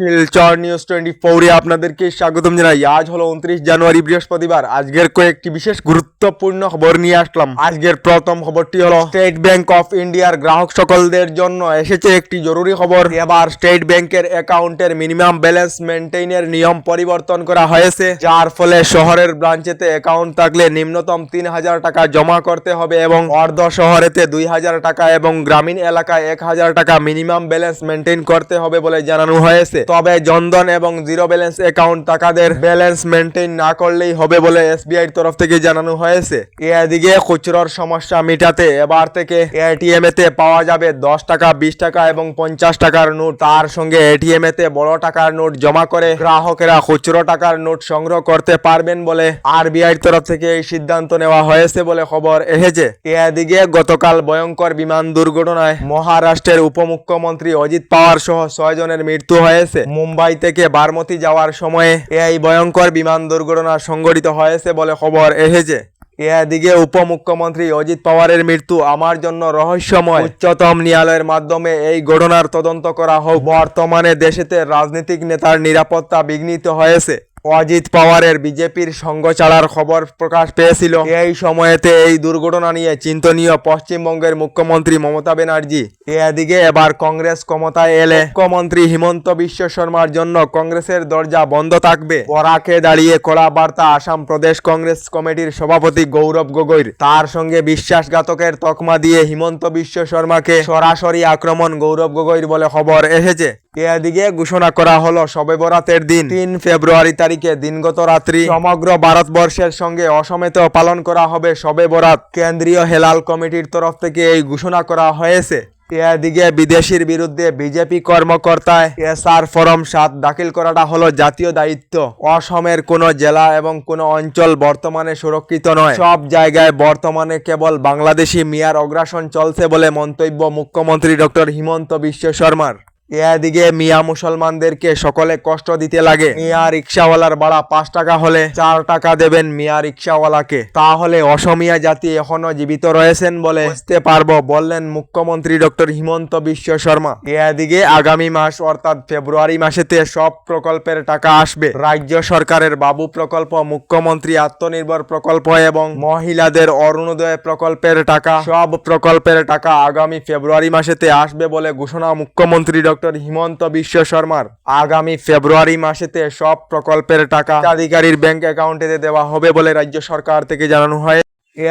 Silchar news twenty ফোরে আপনাদেরকে স্বাগতম জানাই। আজ হলো উনত্রিশ জানুয়ারি, বৃহস্পতিবার। আজকের কয়েকটি বিশেষ গুরুত্বপূর্ণ খবর নিয়ে আসলাম। আজকের প্রথম খবরটি হলো স্টেট ব্যাংক অফ ইন্ডিয়ার গ্রাহক সকলদের জন্য এসেছে একটি জরুরি খবর। এবার স্টেট ব্যাংকের অ্যাকাউন্টের মিনিমাম ব্যালেন্স মেনটেইনের নিয়ম পরিবর্তন করা হয়েছে, যার ফলে শহরের ব্রাঞ্চেতে অ্যাকাউন্ট থাকলে নিম্নতম তিন হাজার টাকা জমা করতে হবে এবং অর্ধ শহরেতে দুই হাজার টাকা এবং গ্রামীণ এলাকায় এক হাজার টাকা মিনিমাম ব্যালেন্স মেনটেন করতে হবে বলে জানানো হয়েছে। তবে জনধন এবং জিরো ব্যালেন্স অ্যাকাউন্ট টাকাদের ব্যালেন্স মেনটেন না করলেই হবে বলে এসবিআই তরফ থেকে জানানো হয়েছে। এদিকে খুচরোর সমস্যা মেটাতে এবার থেকে এটিএম এতে পাওয়া যাবে দশ টাকা, বিশ টাকা এবং পঞ্চাশ টাকার নোট। তার সঙ্গে এটিএম এতে বড় টাকার নোট জমা করে গ্রাহকেরা খুচরো টাকার নোট সংগ্রহ করতে পারবেন বলে আরবিআই তরফ থেকে এই সিদ্ধান্ত নেওয়া হয়েছে বলে খবর এসেছে। এদিকে গতকাল ভয়ঙ্কর বিমান দুর্ঘটনায় মহারাষ্ট্রের উপমুখ্যমন্ত্রী অজিত পাওয়ার সহ ছয় জনের মৃত্যু হয়েছে। মুম্বাই থেকে বারমতি যাওয়ার সময়ে এই ভয়ঙ্কর বিমান দুর্ঘটনা সংঘটিত হয়েছে বলে খবর এসেছে। এদিকে উপমুখ্যমন্ত্রী অজিত পাওয়ারের মৃত্যু আমার জন্য রহস্যময়। উচ্চতম ন্যায়ালয়ের মাধ্যমে এই ঘটনার তদন্ত করা হোক। বর্তমানে দেশেতে রাজনৈতিক নেতার নিরাপত্তা বিঘ্নিত হয়েছে। অজিত পাওয়ারের বিজেপির সঙ্গ ছাড়ার খবর প্রকাশ পেয়েছিল। এই সময়েতে এই দুর্ঘটনা নিয়ে চিন্তনীয় পশ্চিমবঙ্গের মুখ্যমন্ত্রী মমতা ব্যানার্জি। এদিকে এবার কংগ্রেস ক্ষমতায় এলে মুখ্যমন্ত্রী হিমন্ত বিশ্ব শর্মার জন্য কংগ্রেসের দরজা বন্ধ থাকবে। বরাকে দাঁড়িয়ে কড়া বার্তা আসাম প্রদেশ কংগ্রেস কমিটির সভাপতি গৌরব গগৈর। তার সঙ্গে বিশ্বাসঘাতকের তকমা দিয়ে হিমন্ত বিশ্ব শর্মাকে সরাসরি আক্রমণ গৌরব গগৈর বলে খবর এসেছে। এদিকে ঘোষণা করা হলো সবে বরাতের দিন। তিন ফেব্রুয়ারি তারিখে দিনগত রাত্রি সমগ্র ভারতবর্ষের সঙ্গে অসমেতেও পালন করা হবে সবে বরাত। কেন্দ্রীয় হেলাল কমিটির তরফ থেকে এই ঘোষণা করা হয়েছে। এদিকে বিদেশির বিরুদ্ধে বিজেপি কর্মকর্তায় এসআর ফরম সাত দাখিল করাটা হলো জাতীয় দায়িত্ব। অসমের কোনো জেলা এবং কোনো অঞ্চল বর্তমানে সুরক্ষিত নয়। সব জায়গায় বর্তমানে কেবল বাংলাদেশি মিয়ার অগ্রাসন চলছে বলে মন্তব্য মুখ্যমন্ত্রী ডক্টর হিমন্ত বিশ্ব শর্মার। এদিকে মিয়া মুসলমানদেরকে সকলে কষ্ট দিতে লাগে। মিয়া রিক্সাওয়ালার ভাড়া পাঁচ টাকা হলে চার টাকা দেবেন মিয়া রিক্সাওয়ালাকে। তাহলে অসমিয়া জাতি এখনও জীবিত রয়েছেন বলে বুঝতে পারব, বললেন মুখ্যমন্ত্রী ডক্টর হিমন্ত বিশ্ব শর্মা। এদিকে আগামী মাস অর্থাৎ ফেব্রুয়ারি মাসেতে সব প্রকল্পের টাকা আসবে। রাজ্য সরকারের বাবু প্রকল্প, মুখ্যমন্ত্রী আত্মনির্ভর প্রকল্প এবং মহিলাদের অরুণোদয় প্রকল্পের টাকা, সব প্রকল্পের টাকা আগামী ফেব্রুয়ারি মাসেতে আসবে বলে ঘোষণা মুখ্যমন্ত্রী ডক্টর হিমন্ত বিশ্ব শর্মার আগামী ফেব্রুয়ারি মাসেতে সব প্রকল্পের টাকা হিতাধিকারীর ব্যাংক অ্যাকাউন্টে দেওয়া হবে বলে রাজ্য সরকার থেকে জানানো হয়।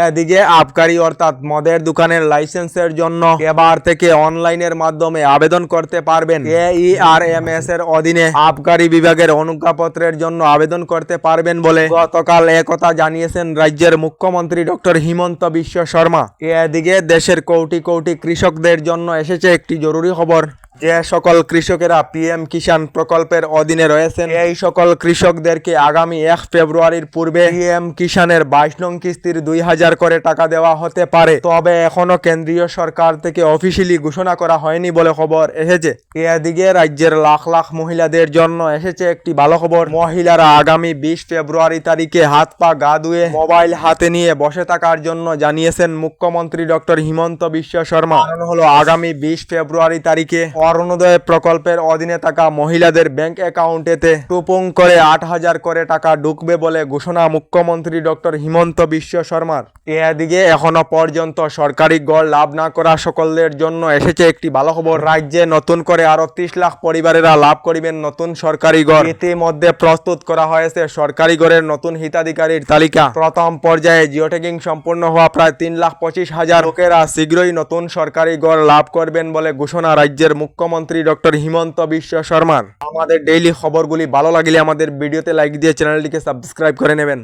এদিকে আবকারি অর্থাৎ মদের দোকানের লাইসেন্সের জন্য এবার থেকে অনলাইনের মাধ্যমে আবেদন করতে পারবেন। এইআরএমএস এর অধীনে আবকারি বিভাগের অনুজ্ঞাপত্রের জন্য আবেদন করতে পারবেন বলে গতকাল একথা জানিয়েছেন রাজ্যের মুখ্যমন্ত্রী ডক্টর হিমন্ত বিশ্ব শর্মা। এদিকে দেশের কোটি কোটি কৃষকদের জন্য এসেছে একটি জরুরি খবর। যে সকল কৃষকেরা পিএম কিষাণ প্রকল্পের অধীনে রয়েছেন, এই সকল কৃষকদেরকে আগামী এক ফেব্রুয়ারির পূর্বে পিএম কিষাণের বাইশ নং কিস্তির দুই হাজার করে টাকা দেওয়া হতে পারে। তবে এখনও কেন্দ্রীয় সরকার থেকে অফিসিয়ালি ঘোষণা করা হয়নি বলে খবর এসেছে। এদিকে রাজ্যের লাখ লাখ মহিলাদের জন্য এসেছে একটি ভালো খবর। মহিলারা আগামী বিশ ফেব্রুয়ারি তারিখে হাত পা গা ধুয়ে মোবাইল হাতে নিয়ে বসে থাকার জন্য জানিয়েছেন মুখ্যমন্ত্রী ডক্টর হিমন্ত বিশ্ব শর্মা। হলো আগামী বিশ ফেব্রুয়ারি তারিখে অরুণোদয় প্রকল্পের অধীনে থাকা মহিলাদের ব্যাংক অ্যাকাউন্টেতে টুপুং করে আট হাজার করে টাকা ঢুকবে বলে ঘোষণা মুখ্যমন্ত্রী ডক্টর হিমন্ত বিশ্ব শর্মার। এদিকে এখনও পর্যন্ত সরকারি গড় লাভ না করা সকলের জন্য এসেছে একটি ভালো খবর রাজ্যে নতুন করে আরও ত্রিশ লাখ পরিবারেরা লাভ করিবেন নতুন সরকারি গড়। ইতিমধ্যে প্রস্তুত করা হয়েছে সরকারি গড়ের নতুন হিতাধিকারীর তালিকা। প্রথম পর্যায়ে জিওটেকিং সম্পূর্ণ হওয়া প্রায় তিন লাখ পঁচিশ হাজার লোকেরা শীঘ্রই নতুন সরকারি গড় লাভ করবেন বলে ঘোষণা রাজ্যের মুখ্যমন্ত্রী ডক্টর হিমন্ত বিশ্ব শর্মার। আমাদের ডেইলি খবরগুলি ভালো লাগলে আমাদের ভিডিওতে লাইক দিয়ে চ্যানেলটিকে সাবস্ক্রাইব করে নেবেন।